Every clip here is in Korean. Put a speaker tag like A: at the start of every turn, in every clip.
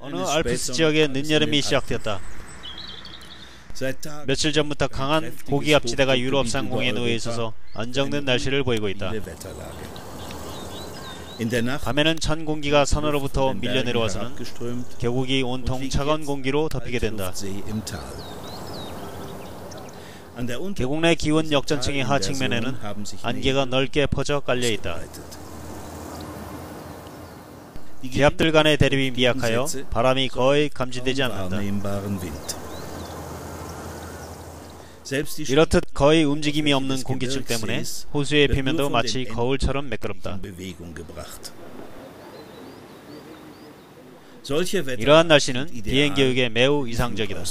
A: 어느 알프스 지역의 늦여름이 시작되었다. 며칠 전부터 강한 고기압 지대가 유럽 상공에 놓여 있어서 안정된 날씨를 보이고 있다. 밤에는 찬 공기가 산으로부터 밀려 내려와서는 계곡이 온통 차가운 공기로 덮이게 된다. 계곡 내 기온 역전층의 하층면에는 안개가 넓게 퍼져 깔려 있다. 기압들 간의 대립이 미약하여 바람이 거의 감지되지 않는다. 이렇듯 거의 움직임이 없는 공기층 때문에 호수의 표면도 마치 거울처럼 매끄럽다. 이러한 날씨는 비행 교육에 매우 이상적이다.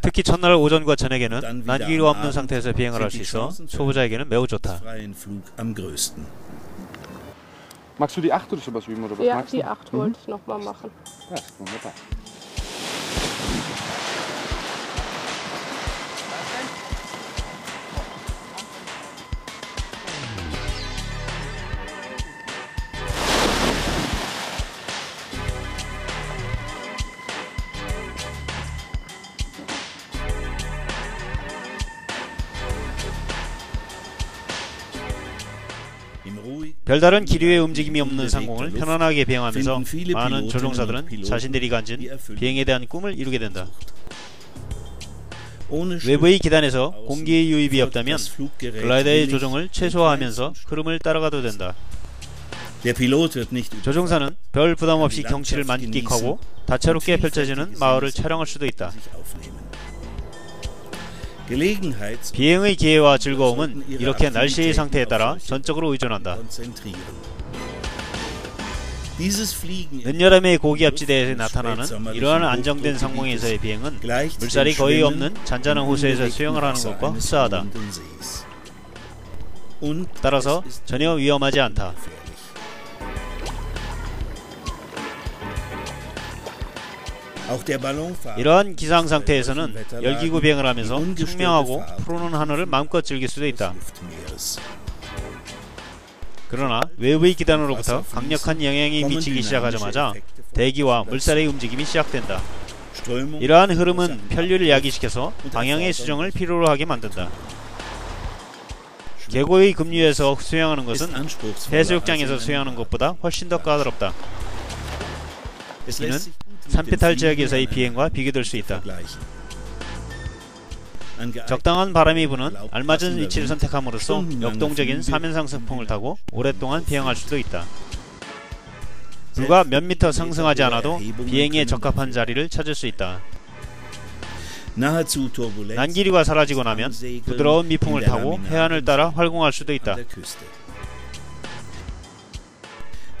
A: 특히 첫날 오전과 저녁에는 난기류 없는 상태에서 비행을 할 수 있어 초보자에게는 매우 좋다.
B: Magst du die 8 oder sowas üben oder was
C: Ja, die 8 wollte ich nochmal machen.
B: Ja, wunderbar.
A: 별다른 기류의 움직임이 없는 상공을 편안하게 비행하면서 많은 조종사들은 자신들이 가진 비행에 대한 꿈을 이루게 된다. 외부의 기단에서 공기의 유입이 없다면 글라이더의 조종을 최소화하면서 흐름을 따라가도 된다. 조종사는 별 부담 없이 경치를 만끽하고 다채롭게 펼쳐지는 마을을 촬영할 수도 있다. 비행의 기회와 즐거움은 이렇게 날씨의 상태에 따라 전적으로 의존한다. 늦여름의 고기압지대에서 나타나는 이러한 안정된 상공에서의 비행은 물살이 거의 없는 잔잔한 호수에서 수영을 하는 것과 흡사하다. 따라서 전혀 위험하지 않다. 이러한 기상 상태에서는 열기구 비행을 하면서 청명하고 푸르는 하늘을 마음껏 즐길 수도 있다. 그러나 외부의 기단으로부터 강력한 영향이 미치기 시작하자마자 대기와 물살의 움직임이 시작된다. 이러한 흐름은 편류를 야기시켜서 방향의 수정을 필요로 하게 만든다. 계곡의 급류에서 수영하는 것은 해수욕장에서 수영하는 것보다 훨씬 더 까다롭다. 이는 산패탈 지역에서의 비행과 비교될 수 있다. 적당한 바람이 부는 알맞은 위치를 선택함으로써 역동적인 사면 상 승풍을 타고 오랫동안 비행할 수도 있다. 불과 몇 미터 상승하지 않아도 비행에 적합한 자리를 찾을 수 있다. 난기류가 사라지고 나면 부드러운 미풍을 타고 해안을 따라 활공할 수도 있다.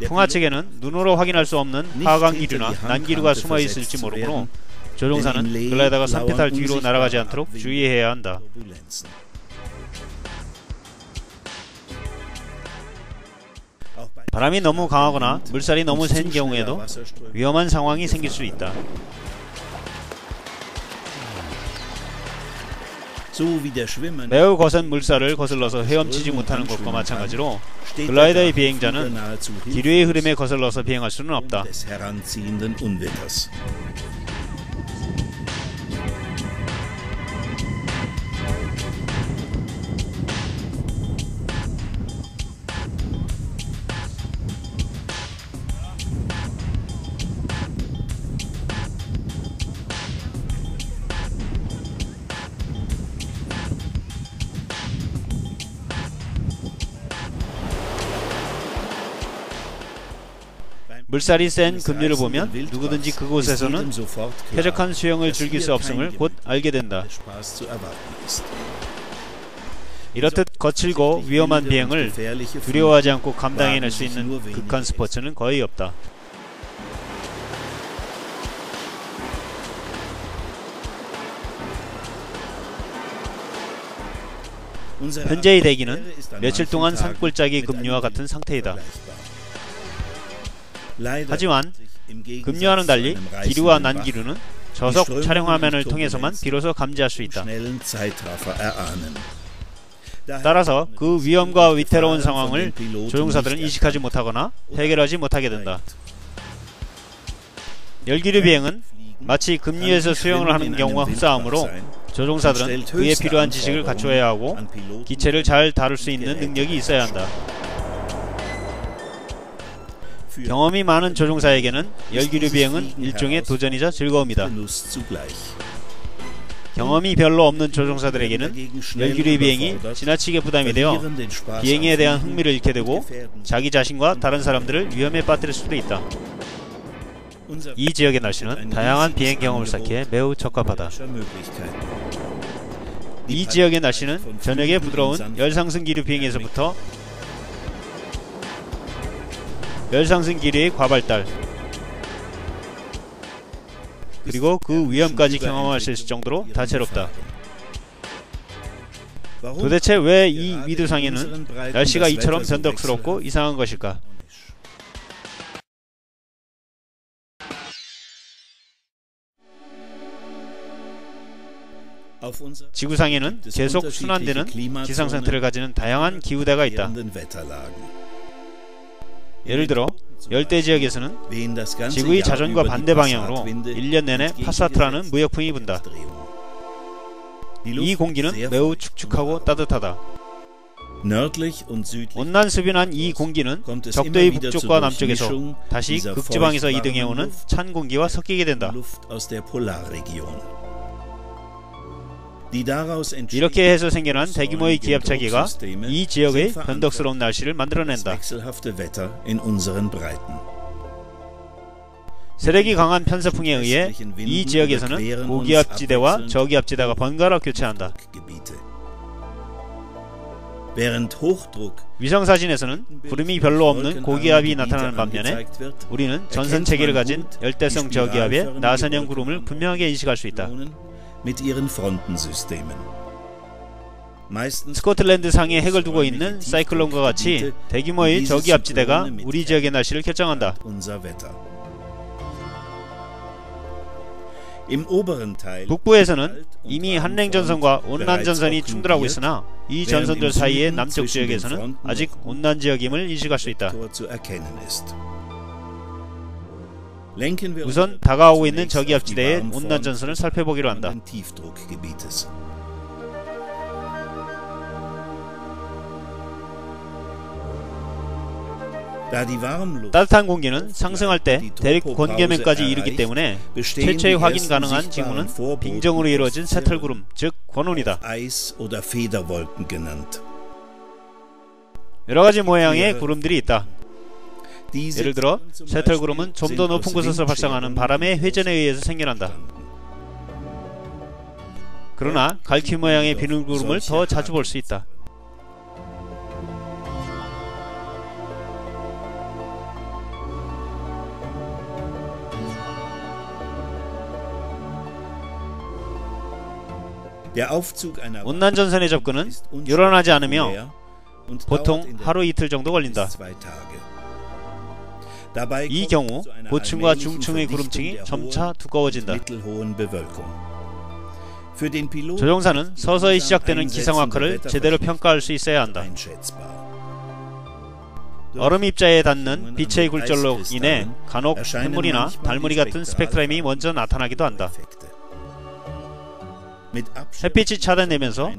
A: 풍하측에는 눈으로 확인할 수 없는 하강기류나 난기류가 숨어 있을지 모르므로 조종사는 글라이더가 산패탈 뒤로 날아가지 않도록 주의해야 한다. 바람이 너무 강하거나 물살이 너무 센 경우에도 위험한 상황이 생길 수 있다. 매우 거센 물살을 거슬러서 헤엄치지 못하는 것과 마찬가지로 글라이더의 비행자는 기류의 흐름에 거슬러서 비행할 수는 없다. 물살이 센 급류를 보면 누구든지 그곳에서는 쾌적한 수영을 즐길 수 없음을 곧 알게 된다. 이렇듯 거칠고 위험한 비행을 두려워하지 않고 감당해낼 수 있는 극한 스포츠는 거의 없다. 현재의 대기는 며칠 동안 산골짜기 급류와 같은 상태이다. 하지만 급류와는 달리 기류와 난기류는 저속 촬영 화면을 통해서만 비로소 감지할 수 있다. 따라서 그 위험과 위태로운 상황을 조종사들은 인식하지 못하거나 해결하지 못하게 된다. 열기류 비행은 마치 급류에서 수영을 하는 경우와 흡사하므로 조종사들은 그에 필요한 지식을 갖추어야 하고 기체를 잘 다룰 수 있는 능력이 있어야 한다. 경험이 많은 조종사에게는 열기류 비행은 일종의 도전이자 즐거움이다. 경험이 별로 없는 조종사들에게는 열기류 비행이 지나치게 부담이 되어 비행에 대한 흥미를 잃게 되고 자기 자신과 다른 사람들을 위험에 빠뜨릴 수도 있다. 이 지역의 날씨는 다양한 비행 경험을 쌓기에 매우 적합하다. 이 지역의 날씨는 저녁에 부드러운 열상승 기류 비행에서부터 열상승 기류의 과발달 그리고 그 위험까지 있을 정도로 다채롭다. 도대체 왜이 위두상에는 날씨가 이처럼 변덕스럽고 이상한 것일까? 지구상에는 계속 순환되는 기상 상태를 가지는 다양한 기후대가 있다. 예를 들어 열대 지역에서는 지구의 자전과 반대 방향으로 1년 내내 파사트라는 무역풍이 분다. 이 공기는 매우 축축하고 따뜻하다. 온난 습연한 이 공기는 적도의 북쪽과 남쪽에서 다시 극지방에서 이동해오는 찬 공기와 섞이게 된다. 이렇게 해서 생겨난 대규모의 기압차기가 이 지역의 변덕스러운 날씨를 만들어낸다. 세력이 강한 편서풍에 의해 이 지역에서는 고기압지대와 저기압지대가 번갈아 교체한다. 위성사진에서는 구름이 별로 없는 고기압이 나타나는 반면에 우리는 전선 체계를 가진 열대성 저기압의 나선형 구름을 분명하게 인식할 수 있다. 스코틀랜드 상에 핵을 두고 있는 사이클론과 같이 대규모의 저기압지대가 우리 지역의 날씨를 결정한다. 북부에서는 이미 한랭 전선과 온난 전선이 충돌하고 있으나 이 전선들 사이의 남쪽 지역에서는 아직 온난 지역임을 인식할 수 있다. 우선 다가오고 있는 저기압 지대의 온난 전선을 살펴보기로 한다. 따뜻한 공기는 상승할 때 대륙 권계면까지 이르기 때문에 최초의 확인 가능한 징후는 빙정으로 이루어진 새털구름, 즉 권온이다. 여러 가지 모양의 구름들이 있다. 예를 들어 새털구름은 좀 더 높은 곳에서 발생하는 바람의 회전에 의해서 생겨난다. 그러나 갈퀴 모양의 비늘구름을 더 자주 볼 수 있다. 온난 전선의 접근은 일어나지 않으며 보통 하루 이틀 정도 걸린다. 이 경우 고층과 중층의 구름층이 점차 두꺼워진다. 조종사는 서서히 시작되는 기상학화를 제대로 평가할 수 있어야 한다. 얼음 입자에 닿는 빛의 굴절로 인해 간혹 햇물이나 달무리 같은 스펙트럼이 먼저 나타나기도 한다. 햇빛이 차단되면서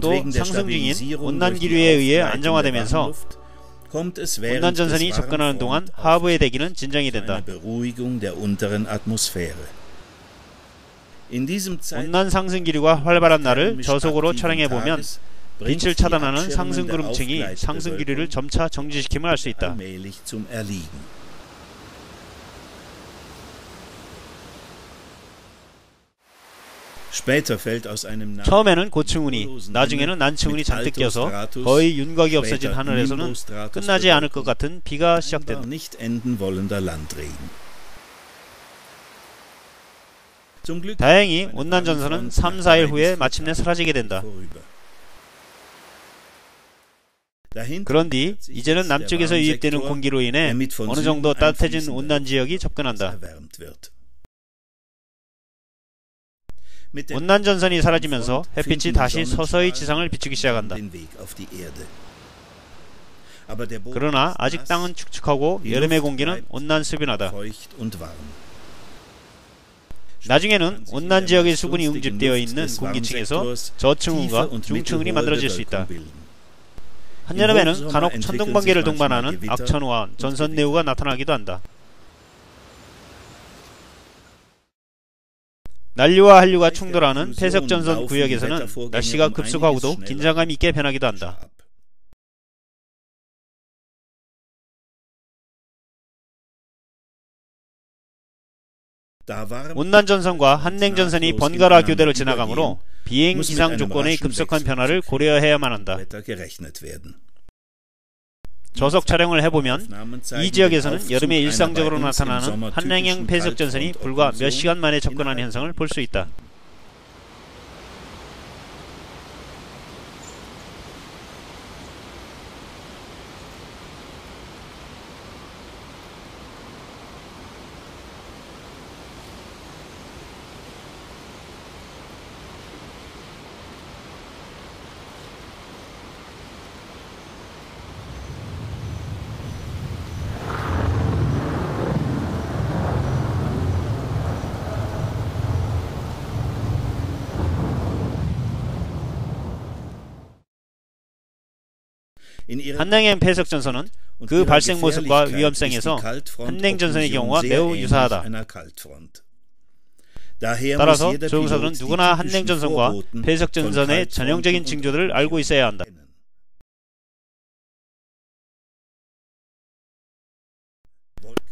A: 또 상승 중인 온난 기류에 의해 안정화되면서 온난 전선이 접근하는 동안 하부의 대기는 진정이 된다. 온난 상승 기류가 활발한 날을 저속으로 촬영해 보면 빛을 차단하는 상승 구름층이 상승 기류를 점차 정지시킴을 알 수 있다. 처음에는 고층운이, 나중에는 난층운이 잔뜩 껴서 거의 윤곽이 없어진 하늘에서는 끝나지 않을 것 같은 비가 시작된다. 다행히 온난전선은 3, 4일 후에 마침내 사라지게 된다. 그런 뒤 이제는 남쪽에서 유입되는 공기로 인해 어느 정도 따뜻해진 온난 지역이 접근한다. 온난 전선이 사라지면서 햇빛이 다시 서서히 지상을 비추기 시작한다. 그러나 아직 땅은 축축하고 여름의 공기는 온난 수변하다. 나중에는 온난 지역의 수분이 응집되어 있는 공기층에서 저층운과 중층운이 만들어질 수 있다. 한여름에는 간혹 천둥번개를 동반하는 악천후와 전선내우가 나타나기도 한다. 난류와 한류가 충돌하는 폐석전선 구역에서는 날씨가 급속하고도 긴장감 있게 변하기도 한다. 온난전선과 한냉전선이 번갈아 교대로 지나가므로 비행 기상 조건의 급속한 변화를 고려해야만 한다. 저속 촬영을 해보면 이 지역에서는 여름에 일상적으로 나타나는 한냉형 폐석 전선이 불과 몇 시간 만에 접근하는 현상을 볼 수 있다. 한냉행 폐석 전선은 그 발생 모습과 위험성에서 한냉 전선의 경우와 매우 유사하다. 따라서 조종사들은 누구나 한냉 전선과 폐석 전선의 전형적인 징조들을 알고 있어야 한다.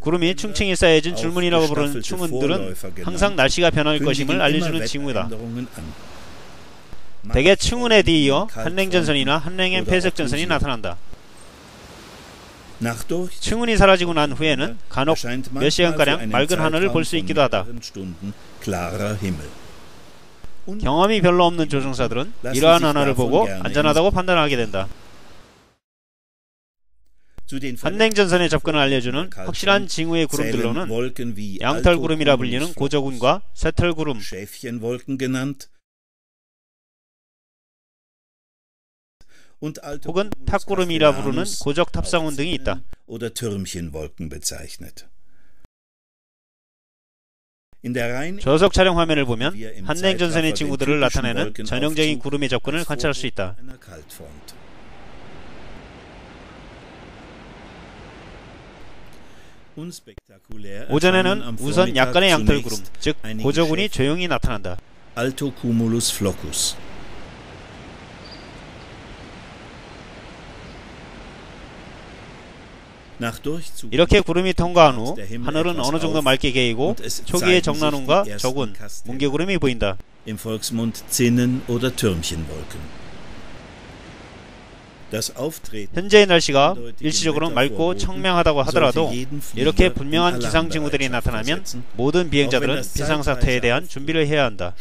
A: 구름이 충칭이 쌓여진 줄무늬라고 부르는 충운들은 항상 날씨가 변할 것임을 알려주는 징후다. 대개 층운에 뒤이어 한랭전선이나 한랭행 폐석전선이 나타난다. 층운이 사라지고 난 후에는 간혹 몇 시간가량 맑은 하늘을 볼 수 있기도 하다. 경험이 별로 없는 조종사들은 이러한 하늘을 보고 안전하다고 판단하게 된다. 한냉전선의 접근을 알려주는 확실한 징후의 구름들로는 양털구름이라 불리는 고저군과 새털구름, 혹은 탁구름이라 부르는 고적 탑상운 등이 있다. 저속 촬영 화면을 보면 한냉 전선의 징후들을 나타내는 전형적인 구름의 접근을 관찰할 수 있다. 오전에는 우선 약간의 양털 구름, 즉 고저군이 조용히 나타난다. 이렇게 구름이 통과한 후 하늘은 어느 정도 맑게 개이고 초기의 정난운과 적운, 뭉게구름이 보인다. 현재의 날씨가 일시적으로 맑고 청명하다고 하더라도 이렇게 분명한 기상 징후들이 나타나면 모든 비행자들은 비상 사태에 대한 준비를 해야 한다.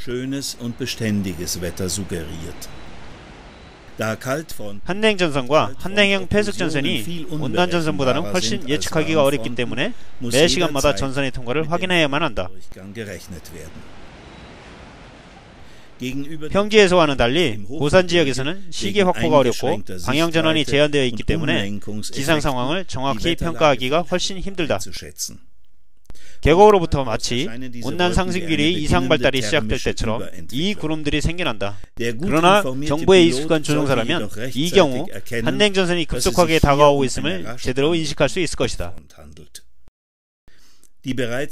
A: 한냉전선과 한냉형 폐석 전선이 온난 전선보다는 훨씬 예측하기가 어렵기 때문에 매 시간마다 전선의 통과를 확인해야만 한다. 평지에서와는 달리 고산 지역에서는 시계 확보가 어렵고 방향 전환이 제한되어 있기 때문에 기상 상황을 정확히 평가하기가 훨씬 힘들다. 계곡으로부터 마치 온난 상승길이 이상 발달이 시작될 때처럼 이 구름들이 생겨난다. 그러나 정보에 익숙한 조종사라면 이 경우 한냉 전선이 급속하게 다가오고 있음을 제대로 인식할 수 있을 것이다.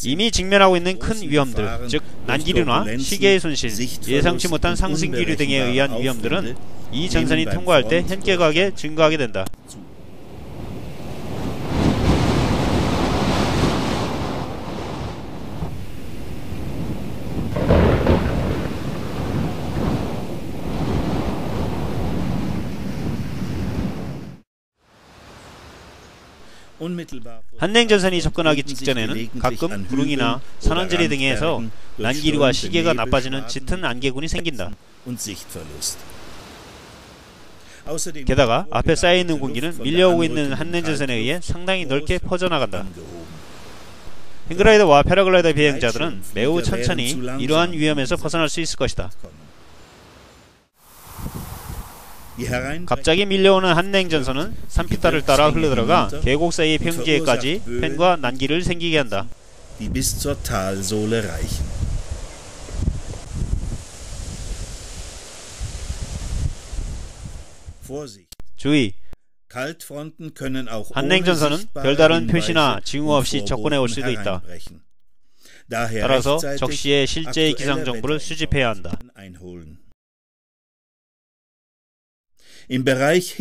A: 이미 직면하고 있는 큰 위험들, 즉 난기류나 시계의 손실, 예상치 못한 상승기류 등에 의한 위험들은 이 전선이 통과할 때 현격하게 증가하게 된다. 한냉전선이 접근하기 직전에는 가끔 구릉이나 산원지리 등에서 난기류와 시계가 나빠지는 짙은 안개군이 생긴다. 게다가 앞에 쌓여있는 공기는 밀려오고 있는 한냉전선에 의해 상당히 넓게 퍼져나간다. 행그라이더와 패러글라이더 비행자들은 매우 천천히 이러한 위험에서 벗어날 수 있을 것이다. 갑자기 밀려오는 한냉전선은 산피타를 따라 흘러들어가 계곡 사이 평지에까지 팬과 난기를 생기게 한다. 주의! 한냉전선은 별다른 표시나 징후 없이 접근해 올 수도 있다. 따라서 적시에 실제의
C: aktuelle
A: 기상 정보를 수집해야 한다.
C: Im Bereich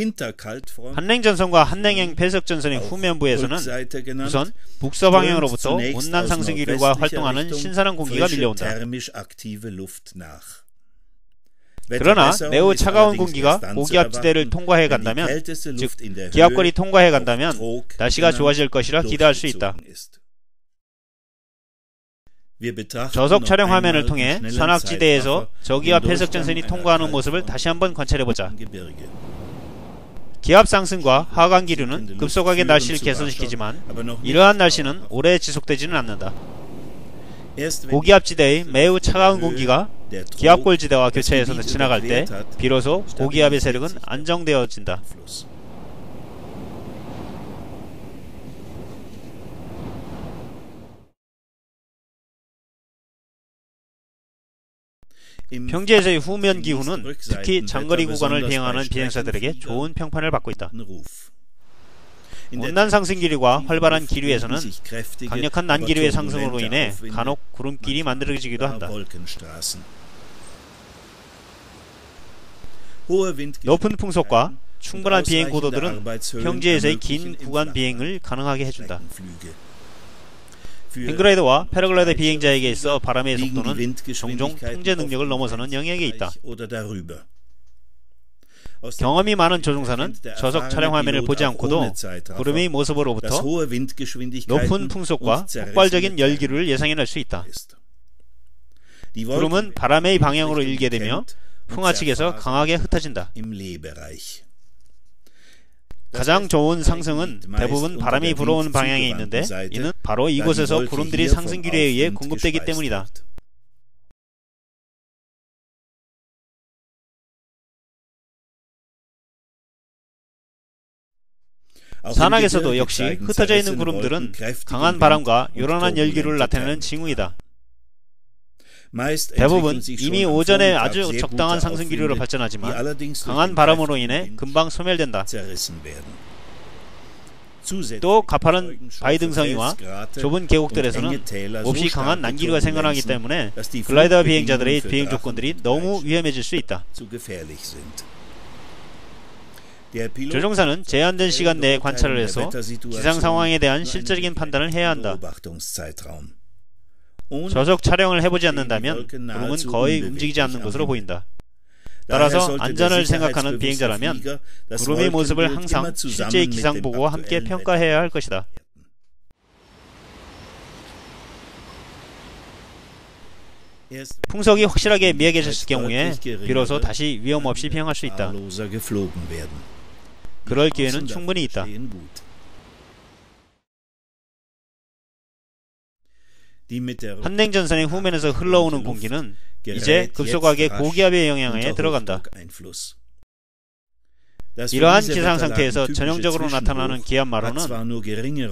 A: 한냉전선과 한냉행 배석전선의 후면부에서는 우선 북서 방향으로부터 온난 상승 기류가 활동하는 신선한 공기가 밀려온다. 그러나 매우 차가운 공기가 고기압지대를 통과해 간다면 즉 기압골이 통과해 간다면 날씨가 좋아질 것이라 기대할 수 있다. 저속 촬영 화면을 통해 산악지대에서
C: im
A: 배석전선이
C: Durchgang
A: 통과하는 모습을 다시 한번 관찰해보자. 기압 상승과 하강 기류는 급속하게 날씨를 개선시키지만 이러한 날씨는 오래 지속되지는 않는다. 고기압지대의 매우 차가운 공기가
C: der Trog
A: 기압골지대와 교차해서 지나갈 때 비로소 고기압의 세력은 안정되어진다. 평지에서의 후면 기후는 특히 장거리 구간을 비행하는 비행사들에게 좋은 평판을 받고 있다. 온난 상승 기류와 활발한 기류에서는 강력한 난기류의 상승으로 인해 간혹 구름길이 만들어지기도 한다. 높은 풍속과 충분한 비행 고도들은 평지에서의 긴 구간 비행을 가능하게 해준다. 행그라이더와 패러글라이더 비행자에게 있어 바람의 속도는 종종 통제 능력을 넘어서는 영역에 있다. 경험이 많은 조종사는 저속 촬영 화면을 보지 않고도 구름의 모습으로부터 높은 풍속과 폭발적인 열기를 예상해낼 수 있다. 구름은 바람의 방향으로 일게 되며 풍하 측에서 강하게 흩어진다. 가장 좋은 상승은 대부분 바람이 불어오는 방향에 있는데 이는 바로 이곳에서 구름들이 상승 기류에 의해 공급되기 때문이다. 산악에서도 역시 흩어져 있는 구름들은 강한 바람과 요란한 열기를 나타내는 징후이다. 대부분 이미 오전에 아주 적당한 상승 기류로 발전하지만 강한 바람으로 인해 금방 소멸된다. 또 가파른 바위 등성이와 좁은 계곡들에서는 몹시 강한 난기류가 생겨나기 때문에 글라이더 비행자들의 비행 조건들이 너무 위험해질 수 있다. 조종사는 제한된 시간 내에 관찰을 해서 기상 상황에 대한 실질적인 판단을 해야 한다. 저속 촬영을 해보지 않는다면 구름은 거의 움직이지 않는 것으로 보인다. 따라서 안전을 생각하는 비행자라면 구름의 모습을 항상 실제의 기상 보고와 함께 평가해야 할 것이다. 풍속이 확실하게 미약해졌을 경우에 비로소 다시 위험 없이 비행할 수 있다. 그럴 기회는 충분히 있다. 한냉전선의 후면에서 흘러오는 공기는 이제 급속하게 고기압의 영향에 들어간다. 이러한 기상 상태에서 전형적으로 나타나는 기압 마로는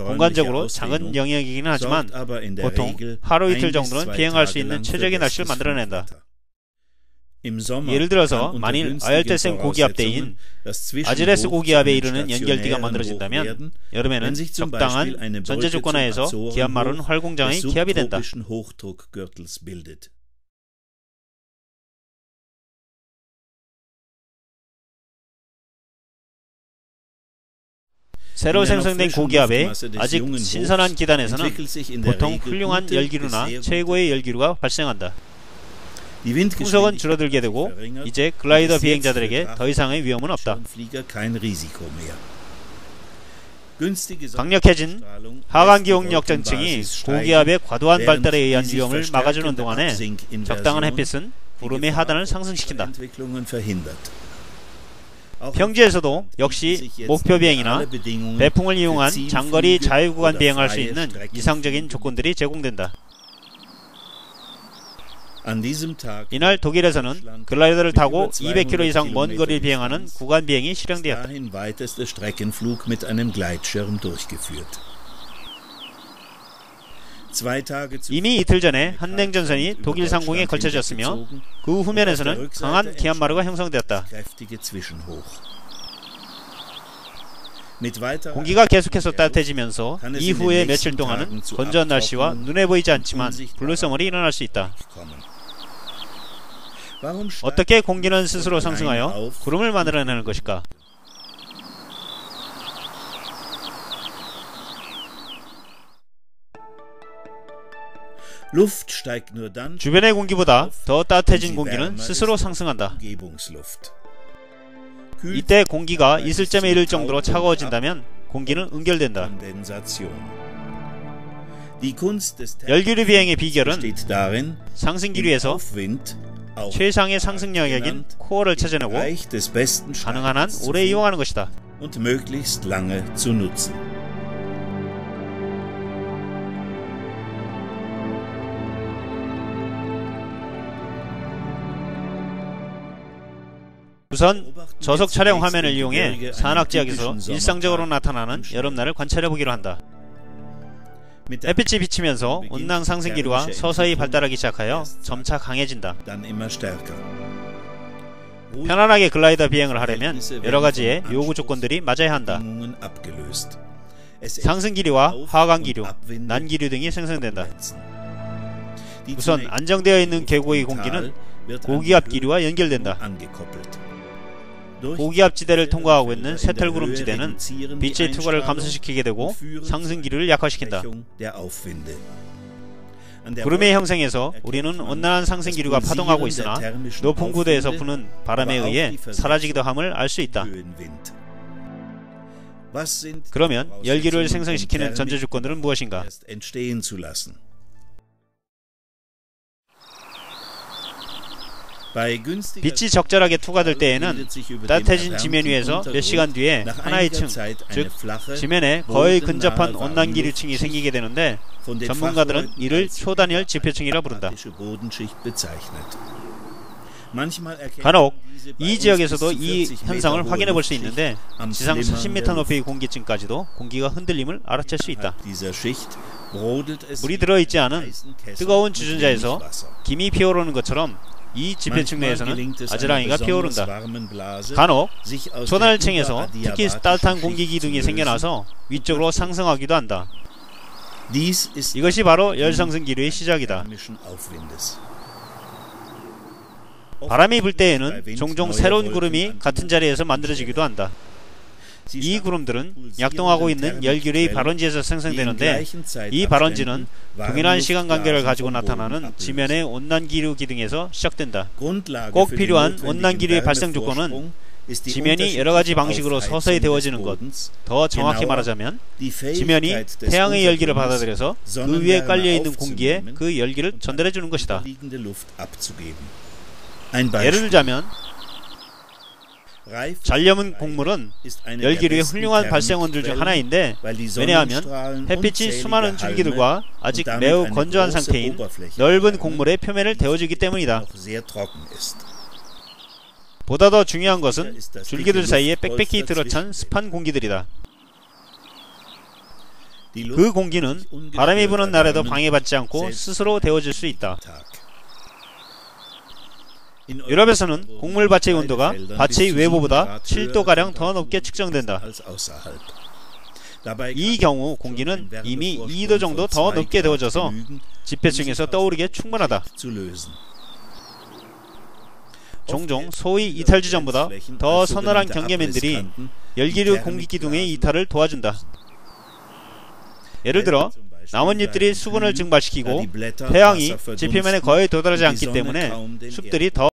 A: 공간적으로 작은 영역이긴 하지만 보통 하루 이틀 정도는 비행할 수 있는 최적의 날씨를 만들어낸다. 예를 들어서 만일 아열대성 고기압 대인 아지레스 고기압에 이르는 연결띠가 만들어진다면 여름에는 적당한 전제 조건 하에서 기압마루는 활공장의 기압이 된다. 새로 생성된 고기압에 아직 신선한 기단에서는 보통 훌륭한 열기류나 최고의 열기류가 발생한다. 풍속은 줄어들게 되고 이제 글라이더 비행자들에게 더 이상의 위험은 없다. 강력해진 하강기온 역전층이 고기압의 과도한 발달에 의한 위험을 막아주는 동안에 적당한 햇빛은 구름의 하단을 상승시킨다. 평지에서도 역시 목표 비행이나 배풍을 이용한 장거리 자유구간 비행할 수 있는 이상적인 조건들이 제공된다. 이날 독일에서는 글라이더를 타고 200km 이상 먼 거리를 비행하는 구간 비행이 실행되었다. 이미 이틀 전에 한 냉전선이 독일 상공에 걸쳐졌으며 그 후면에서는 강한 기압마루가 형성되었다. 공기가 계속해서 따뜻해지면서 이후의 며칠 동안은 건조한 날씨와 눈에 보이지 않지만 블루서머리 일어날 수 있다. 어떻게 공기는 스스로 상승하여 구름을 만들어내는 것일까? 주변의 공기보다 더 따뜻해진 공기는 스스로 상승한다. 이때 공기가 이슬 점에 이를 정도로 차가워진다면 공기는 응결된다. 열기류 비행의 비결은 상승기류에서 최상의 상승력인 코어를 찾아내고 가능한 한 오래 이용하는 것이다. 우선 저속 촬영 화면을 이용해 산악지역에서 일상적으로 나타나는 여름날을 관찰해 보기로 한다. 햇빛이 비치면서 온낭 상승 기류가 서서히 발달하기 시작하여 점차 강해진다. 편안하게 글라이더 비행을 하려면 여러 가지의 요구 조건들이 맞아야 한다.
C: Bedingungen abgelöst. Es
A: 상승 기류와 하강 기류, 난 기류 등이 생성된다. 우선 안정되어 있는 계곡의 공기는 고기압 기류와 연결된다. 고기압 지대를 통과하고 있는 새털구름 지대는 빛의 투과를 감소시키게 되고 상승 기류를 약화시킨다. 구름의 형성에서 우리는 온난한 상승 기류가 파동하고 있으나 높은 구대에서 부는 바람에 의해 사라지기도 함을 알 수 있다. 그러면 열기를 생성시키는 전제 조건들은 무엇인가? 빛이 적절하게 투과될 때에는 따뜻해진 지면 위에서 몇 시간 뒤에 하나의 층, 즉 지면에 거의 근접한 온난기류층이 생기게 되는데 전문가들은 이를 초단열 지표층이라 부른다. 간혹 이 지역에서도
C: 이40
A: 현상을 확인해 볼 수 있는데 지상
C: Flimmern
A: 40m
C: der
A: 높이의 공기층까지도 공기가 흔들림을 알아챌 수 있다. 물이 들어있지 않은 뜨거운 주전자에서. 김이 피어오르는 것처럼 이 지표층
C: Manchmal
A: 내에서는
C: besonders
A: 피어오른다. 간혹 초단열층에서 특히 따뜻한 공기 기둥이. 생겨나서 위쪽으로 상승하기도 한다. 이것이 바로 열상승 기류의 시작이다. 바람이 불 때에는 종종 새로운 구름이 같은 자리에서 만들어지기도 한다. 이 구름들은 약동하고 있는 열기류의 발원지에서 생성되는데 이 발원지는 동일한 시간 간격을 가지고 나타나는 지면의 온난 기류 기둥에서 시작된다. 꼭 필요한 온난 기류의 발생 조건은 지면이 여러 가지 방식으로 서서히 데워지는 것. 더 정확히 말하자면 지면이 태양의 열기를 받아들여서 그 위에 깔려 있는 공기에 그 열기를 전달해 주는 것이다. 예를 들자면 잔염은 곡물은 열기류의 훌륭한 발생원들 중 하나인데 왜냐하면 햇빛이 수많은 줄기들과 아직 매우 건조한 상태인 넓은 곡물의 표면을 데워주기 때문이다. 보다 더 중요한 것은 줄기들 사이에 빽빽히 들어찬 습한 공기들이다. 그 공기는 바람이 부는 날에도 방해받지 않고 스스로 데워질 수 있다. 유럽에서는 곡물밭의 온도가 밭의 외부보다 7도가량 더 높게 측정된다. 이 경우 공기는 이미 2도 정도 더 높게 데워져서 지표층에서 떠오르기에 충분하다. 종종 소위 이탈 지점보다 더 서늘한 경계면들이 열기류 공기 기둥의 이탈을 도와준다. 예를 들어 나뭇잎들이 수분을 증발시키고 태양이 지표면에 거의 도달하지 않기 때문에 숲들이 더